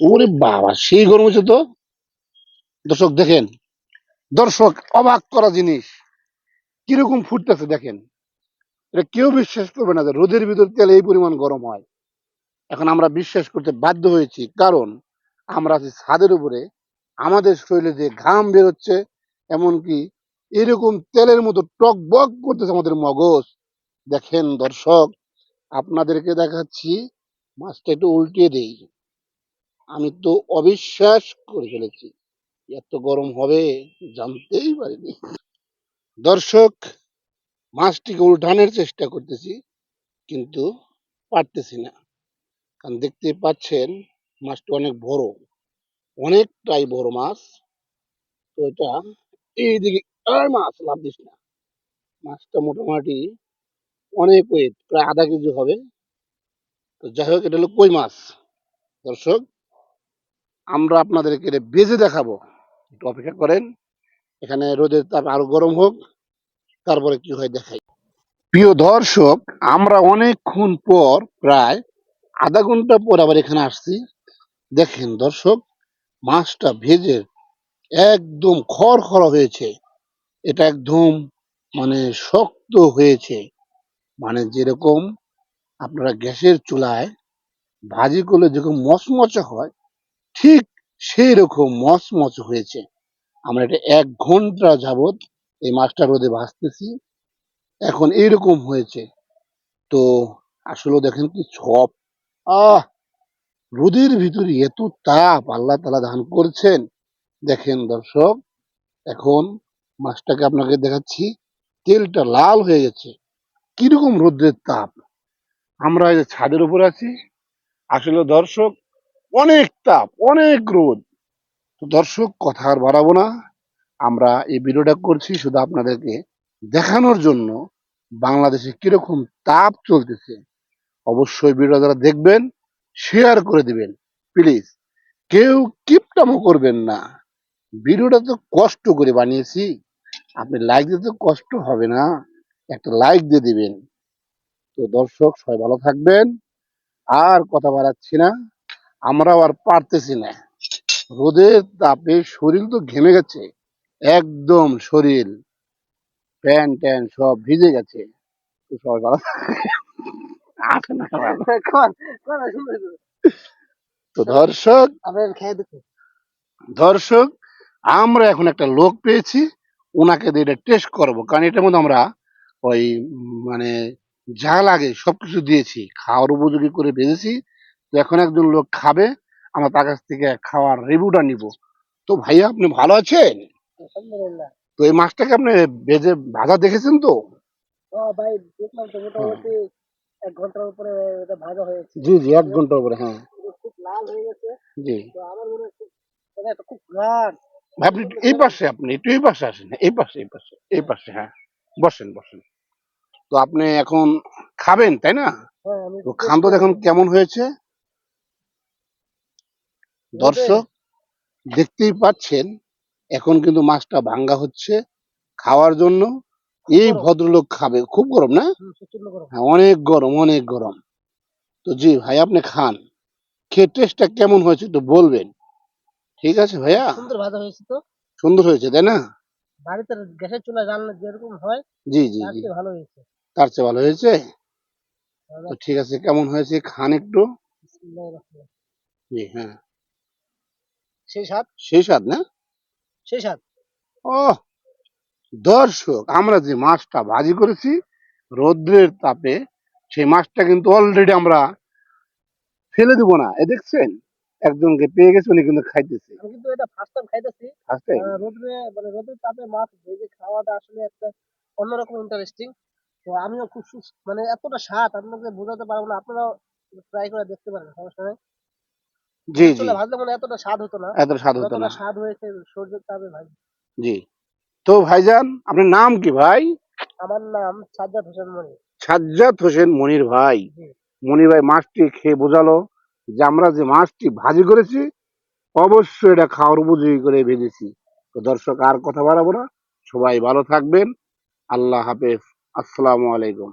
ওরে বাবা, সেই গরম হচ্ছে তো? দর্শক, দেখেন, দর্শক, অবাক করা জিনিস। কীরকম ফুটতেছে, দেখেন। এটা কেউ বিশ্বাস করবে না যে রোদের ভিতর তেল এই পরিমাণ গরম হয়। এখন আমরা বিশ্বাস করতে বাধ্য হয়েছি, কারণ আমরা আছি ছাদের উপরে। আমাদের শরীরে যে ঘাম বেরোচ্ছে, এমনকি এরকম তেলের মতো টক বক করতেছে আমাদের মগজ। দেখেন দর্শক, আপনাদেরকে দেখাচ্ছি, মাছটা একটু উল্টিয়ে দেই। আমি তো অবিশ্বাস করে ফেলেছি এত গরম হবে, জানতেই পারিনি। দর্শক, মাছটিকে উল্টানোর চেষ্টা করতেছি, কিন্তু পারতেছি না। কারণ দেখতে পাচ্ছেন, মাছটা অনেক বড়, অনেকটাই বড় মাছ। তো এটা এইদিকে এই মাছ লাভ দিস না। মাছটা মোটামুটি অনেক ওয়েট প্রায় আধা কেজি হবে। তো যাই হোক, এটা হলো কই মাছ? দর্শক আমরা আপনাদেরকে বেজে দেখাবো। একটু অপেক্ষা করেন। এখানে রোদের তাপ আরও গরম হোক, তারপরে কি হয় দেখাই। প্রিয় দর্শক, আমরা অনেকক্ষণ পর প্রায় আধা ঘণ্টা পর আবার এখানে আসছি। দেখেন দর্শক, মাছটা ভেজে একদম খড়খড়া হয়েছে। এটা একদম মানে শক্ত হয়েছে। মানে যেরকম আপনারা গ্যাসের চুলায় ভাজি করলে যেরকম মচমচে হয় ঠিক সেই রকম মচমচে হয়েছে। আমরা এটা এক ঘণ্টা যাবত এই মাছটা রোদে ভাসতেছি। এখন এইরকম হয়েছে। তো আসলে দেখেন কি সব আহ! রোদের ভিতরে এত তাপ আল্লাহ তালা দান করছেন। দেখেন দর্শক, এখন মাছটাকে আপনাকে দেখাচ্ছি, তেলটা লাল হয়ে গেছে। কীরকম রোদ্রের তাপ। আমরা এই ছাদের উপর আছি। আসলে দর্শক অনেক তাপ, অনেক রোদ। তো দর্শক, কথা আর বাড়াবো না। আমরা এই ভিডিওটা করছি শুধু আপনাদেরকে দেখানোর জন্য বাংলাদেশে কীরকম তাপ চলতেছে। অবশ্যই ভিডিও যারা দেখবেন শেয়ার করে দিবেন। প্লিজ কেউ কিপটামো করবেন না। ভিডিওটা তো কষ্ট করে বানিয়েছি। আপনি লাইক দিতে কষ্ট হবে না। একটা লাইক দিয়ে দিবেন। তো দর্শক, সবাই ভালো থাকবেন। আর কথা বাড়াচ্ছি না। আমরাও আর পারতেছি না। রোদের তাপে শরীর তো ঘেমে গেছে। একদম শরীর প্যান্ট ট্যান সব ভিজে গেছে। তো দর্শক আপনার দর্শক আমরা এখন একটা লোক পেয়েছি। ওনাকে দিয়ে এটা টেস্ট করব। কারণ এটার মধ্যে আমরা ওই মানে যা লাগে সবকিছু দিয়েছি। খাওয়ার উপযোগী করে ভেজেছি এখন একজন লোক খাবে আমরা তার কাছ থেকে খাওয়ার রিভিউটা নিব। তো ভাইয়া আপনি ভালো আছেন? আলহামদুলিল্লাহ। তো এই মাছটাকে আপনি ভেজে ভাজা দেখেছেন তো? ভাই দেখলাম তো মোটামুটি এক ঘণ্টার উপরে এটা ভাজা হয়েছে। জি জি এক ঘণ্টা উপরে হ্যাঁ। খুব লাল হয়ে গেছে। জি। তো আমার মনে হচ্ছে এটা খুব ঘ্রাণ। ভাই আপনি এই পাশে আপনি একটু এই পাশে আসেন এই পাশে এই পাশে এই পাশে হ্যাঁ। বসেন বসেন। তো আপনি এখন খাবেন তাই না? হ্যাঁ আমি তো খান তো দেখুন কেমন হয়েছে। দর্শক দেখতেই পাচ্ছেন এখন কিন্তু মাছটা ভাঙ্গা হচ্ছে খাওয়ার জন্য। এই ভদ্রলোক খাবে খুব গরম না? হ্যাঁ অনেক গরম অনেক গরম। তো জি ভাই আপনি খান। খেয়ে টেস্টটা কেমন হয়েছে একটু বলবেন। ঠিক আছে ভাইয়া? সুন্দর ভাজা হয়েছে তো। সুন্দর হয়েছে তাই না? বাড়িতে গ্যাসের চুলায় রান্না যেরকম হয় জি জি জি। ভালো হয়েছে। তার চেয়ে ভালো হয়েছে? তো ঠিক আছে কেমন হয়েছে? খান একটু। জি হ্যাঁ। সেই স্বাদ? সেই স্বাদ না? সেই স্বাদ। ও দর্শক আমরা যে মাছটা ভাজি করেছি রৌদ্রের তাপে সেই মাছটা কিন্তু অলরেডি আমরা ফেলে দিব না। এ দেখছেন? একজনকে পেয়ে গেছে উনি কিন্তু খাইতেছে। আমি কিন্তু এটা ফার্স্ট টাইম খাইতেছি। আহ, রোদ্রে মানে রোদের তাপে মাছ ভেজে খাওয়াটা আসলে একটা অন্যরকম ইন্টারেস্টিং তো আমিও খুব মানে এতটা স্বাদ আপনাকে বোঝাতে পারব না। আপনারাও ট্রাই করে দেখতে পারেন সমস্যা নেই। জি জি। ভাজলে মানে এতটা স্বাদ হতো না। এত স্বাদ হতো না। স্বাদ হয়েছে সূর্যের তাপে ভাই। জি। তো ভাইজান আপনার নাম কি ভাই? আমার নাম সাজ্জাদ হোসেন মনি। সাজ্জাদ হোসেন মনির ভাই। মনির ভাই মাছটি খেয়ে বোঝালো যে আমরা যে মাছটি ভাজি করেছি অবশ্যই এটা খাওয়ার উপযোগী করে ভেজেছি। তো দর্শক আর কথা বাড়াবো না। সবাই ভালো থাকবেন। আল্লাহ হাফেজ। আসসালামু আলাইকুম।